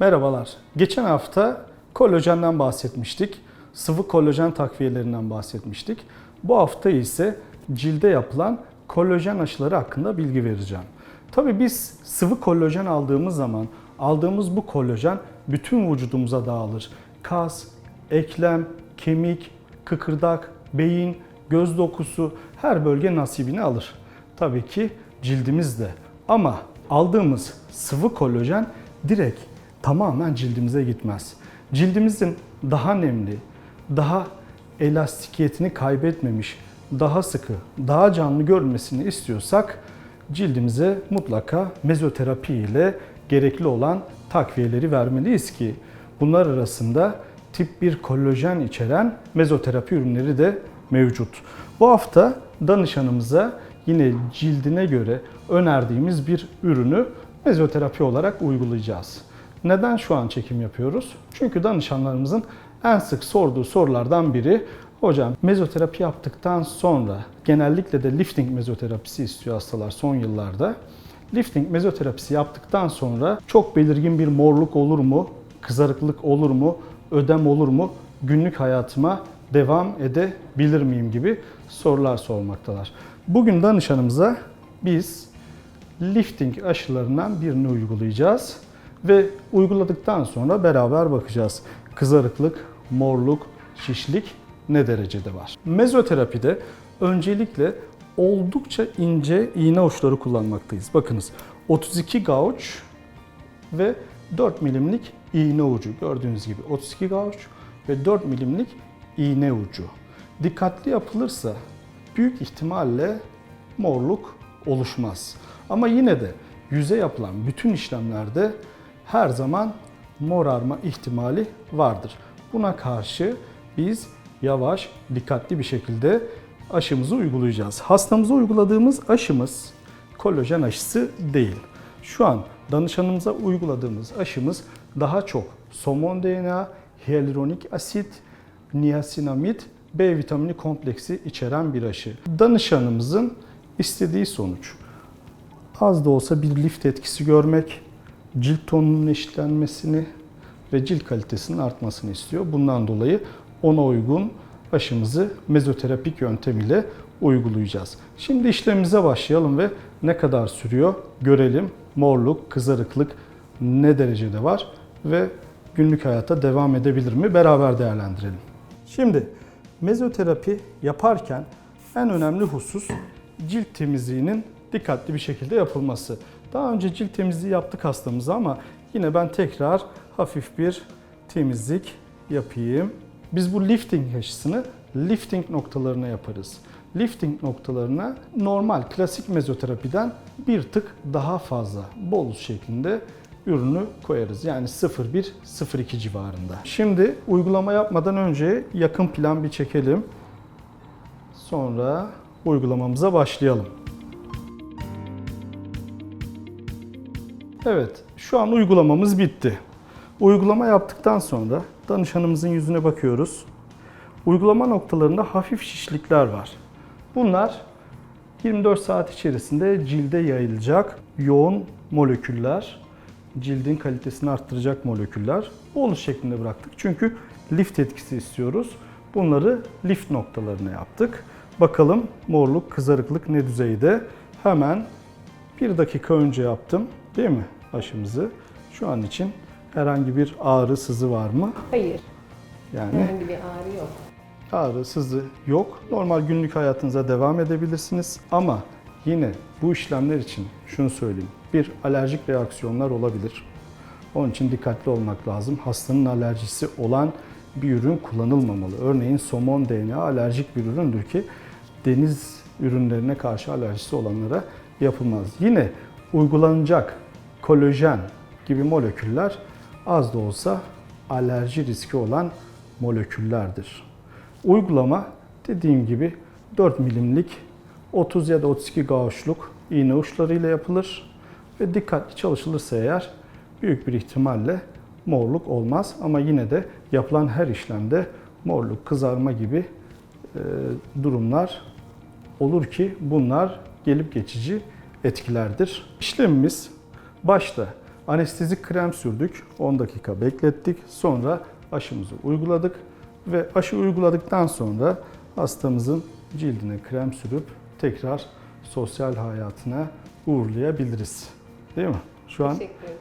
Merhabalar. Geçen hafta kolajenden bahsetmiştik. Sıvı kolajen takviyelerinden bahsetmiştik. Bu hafta ise cilde yapılan kolajen aşıları hakkında bilgi vereceğim. Tabii biz sıvı kolajen aldığımız zaman aldığımız bu kolajen bütün vücudumuza dağılır. Kas, eklem, kemik, kıkırdak, beyin, göz dokusu her bölge nasibini alır. Tabii ki cildimiz de. Ama aldığımız sıvı kolajen direkt tamamen cildimize gitmez. Cildimizin daha nemli, daha elastikiyetini kaybetmemiş, daha sıkı, daha canlı görünmesini istiyorsak cildimize mutlaka mezoterapi ile gerekli olan takviyeleri vermeliyiz ki bunlar arasında tip 1 kolajen içeren mezoterapi ürünleri de mevcut. Bu hafta danışanımıza yine cildine göre önerdiğimiz bir ürünü mezoterapi olarak uygulayacağız. Neden şu an çekim yapıyoruz? Çünkü danışanlarımızın en sık sorduğu sorulardan biri hocam mezoterapi yaptıktan sonra genellikle de lifting mezoterapisi istiyor hastalar son yıllarda. Lifting mezoterapisi yaptıktan sonra çok belirgin bir morluk olur mu? Kızarıklık olur mu? Ödem olur mu? Günlük hayatıma devam edebilir miyim gibi sorular sormaktalar. Bugün danışanımıza biz lifting aşılarından birini uygulayacağız ve uyguladıktan sonra beraber bakacağız. Kızarıklık, morluk, şişlik ne derecede var? Mezoterapide öncelikle oldukça ince iğne uçları kullanmaktayız. Bakınız 32 gauge ve 4 milimlik iğne ucu. Gördüğünüz gibi 32 gauge ve 4 milimlik iğne ucu. Dikkatli yapılırsa büyük ihtimalle morluk oluşmaz. Ama yine de yüze yapılan bütün işlemlerde her zaman morarma ihtimali vardır. Buna karşı biz yavaş, dikkatli bir şekilde aşımızı uygulayacağız. Hastamıza uyguladığımız aşımız kolajen aşısı değil. Şu an danışanımıza uyguladığımız aşımız daha çok somon DNA, hyaluronik asit, niasinamid, B vitamini kompleksi içeren bir aşı. Danışanımızın istediği sonuç az da olsa bir lift etkisi görmek, cilt tonunun eşitlenmesini ve cilt kalitesinin artmasını istiyor. Bundan dolayı ona uygun aşımızı mezoterapik yöntemiyle uygulayacağız. Şimdi işlemimize başlayalım ve ne kadar sürüyor görelim. Morluk, kızarıklık ne derecede var ve günlük hayata devam edebilir mi beraber değerlendirelim. Şimdi mezoterapi yaparken en önemli husus cilt temizliğinin dikkatli bir şekilde yapılması. Daha önce cilt temizliği yaptık hastamıza ama yine ben tekrar hafif bir temizlik yapayım. Biz bu lifting aşısını lifting noktalarına yaparız. Lifting noktalarına normal klasik mezoterapiden bir tık daha fazla bolus şeklinde ürünü koyarız. Yani 0,1-0,2 civarında. Şimdi uygulama yapmadan önce yakın plan bir çekelim. Sonra uygulamamıza başlayalım. Evet, şu an uygulamamız bitti. Uygulama yaptıktan sonra danışanımızın yüzüne bakıyoruz. Uygulama noktalarında hafif şişlikler var. Bunlar 24 saat içerisinde cilde yayılacak yoğun moleküller, cildin kalitesini arttıracak moleküller. Bolus şeklinde bıraktık. Çünkü lift etkisi istiyoruz. Bunları lift noktalarına yaptık. Bakalım morluk, kızarıklık ne düzeyde? Hemen bir dakika önce yaptım değil mi aşımızı? Şu an için herhangi bir ağrı, sızı var mı? Hayır, Yani herhangi bir ağrı yok. ağrı, sızı yok. Normal günlük hayatınıza devam edebilirsiniz ama yine bu işlemler için şunu söyleyeyim. Bir alerjik reaksiyonlar olabilir. Onun için dikkatli olmak lazım. Hastanın alerjisi olan bir ürün kullanılmamalı. Örneğin somon DNA alerjik bir üründür ki deniz ürünlerine karşı alerjisi olanlara yapılmaz. Yine uygulanacak kolajen gibi moleküller az da olsa alerji riski olan moleküllerdir. Uygulama dediğim gibi 4 milimlik 30 ya da 32 gauge'luk iğne uçlarıyla yapılır ve dikkatli çalışılırsa eğer büyük bir ihtimalle morluk olmaz ama yine de yapılan her işlemde morluk, kızarma gibi e, durumlar olur ki bunlar gelip geçici etkilerdir. İşlemimiz başta Anestezik krem sürdük. 10 dakika beklettik. Sonra aşımızı uyguladık ve aşı uyguladıktan sonra hastamızın cildine krem sürüp tekrar sosyal hayatına uğurlayabiliriz. Değil mi? Şu an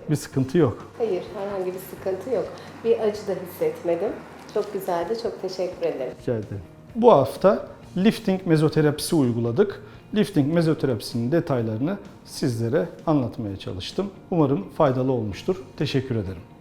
bir sıkıntı yok. Hayır, herhangi bir sıkıntı yok. Bir acı da hissetmedim. Çok güzeldi, çok teşekkür ederim. Rica ederim. Bu hafta lifting mezoterapisi uyguladık. Lifting mezoterapisinin detaylarını sizlere anlatmaya çalıştım. Umarım faydalı olmuştur. Teşekkür ederim.